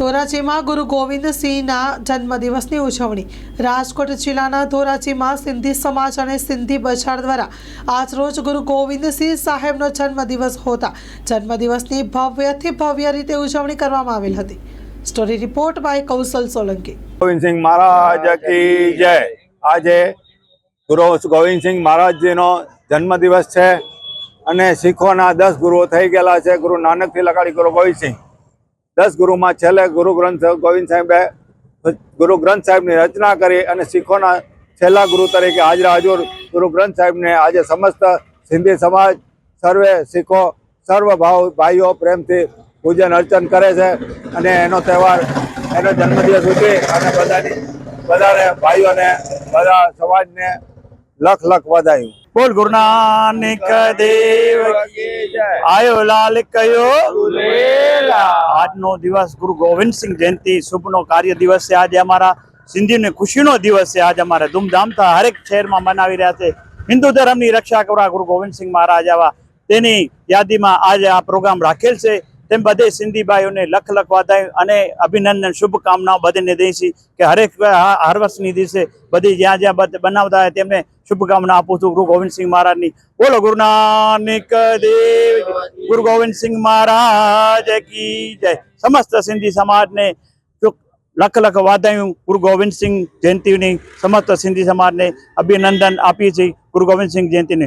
ધોરાજીમાં ગુરુ ગોવિંદસિંહના જન્મદિવસની ઉજવણી. રાજકોટ જિલ્લાના ધોરાજીમાં સિંધી સમાજ અને સિંધી બજાર દ્વારા આજરોજ ગુરુ ગોવિંદસિંહ સાહેબનો જન્મદિવસ હોતા જન્મદિવસની ભવ્યથી ભવ્ય રીતે ઉજવણી કરવામાં આવેલ હતી. Story report by Kaushal Solanki. Govindsinh Maharaj કી જય. આજે ગુરુ ગોવિંદસિંહ મહારાજજીનો જન્મદિવસ છે અને શીખોના દસ ગુરુઓ થઈ ગયેલા છે. ગુરુ નાનકથી લગાડી ગુરુ ગોવિંદસિંહ. દસ ગુરુમાં છેલ્લે ગુરુ ગ્રંથ ગોવિંદ સાહેબે ગુરુ ગ્રંથ સાહેબની રચના કરી અને શીખોના છેલ્લા ગુરુ તરીકે હાજરા હજુર ગુરુ ગ્રંથ સાહેબને આજે સમસ્ત સિંધી સમાજ, સર્વે શીખો, સર્વ ભાવ, ભાઈઓ પ્રેમથી પૂજન અર્ચન કરે છે અને એનો તહેવાર, એનો જન્મદિવસ ઉજવી અને બધાની, બધાને, ભાઈઓને, બધા સમાજને લખ લખ વધાયું બોલ ગુરુ નાનક દેવ આયો લાલ કયો? આજનો દિવસ ગુરુ ગોવિંદસિંહ જયંતિ શુભનો કાર્ય દિવસ છે. આજે અમારા સિંધીની ખુશીનો દિવસ છે. આજે અમારે ધૂમધામથી હરેક શહેરમાં મનાવી રહ્યા છે. હિન્દુ ધર્મની રક્ષા કરવા ગુરુ ગોવિંદસિંહ મહારાજ આવા તેની યાદીમાં આજે આ પ્રોગ્રામ રાખેલ છે. તેમ બધે સિંધી ભાઈઓને લખ લખ વધાય અને અભિનંદન, શુભકામનાઓ બધાને દઈ છે કે હરેક હર વર્ષની દિવસે બધી જ્યાં જ્યાં બનાવતા હોય તેમને શુભકામના આપું છું ગુરુ ગોવિંદસિંહ મહારાજની. બોલો ગુરુ નાનક દેવ, ગુરુ ગોવિંદસિંહ મહારાજ કી જય. સમસ્ત સિંધી સમાજને લખ લખ વાધાયું ગુરુ ગોવિંદસિંહ જયંતિની સમસ્ત સિંધી સમાજને અભિનંદન આપીએ છીએ ગુરુ ગોવિંદસિંહ જયંતિને.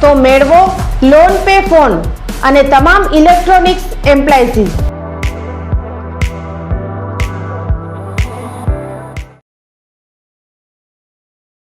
તો મેળવો લોન પે ફોન અને તમામ ઇલેક્ટ્રોનિક્સ એમ્પ્લાયસીસ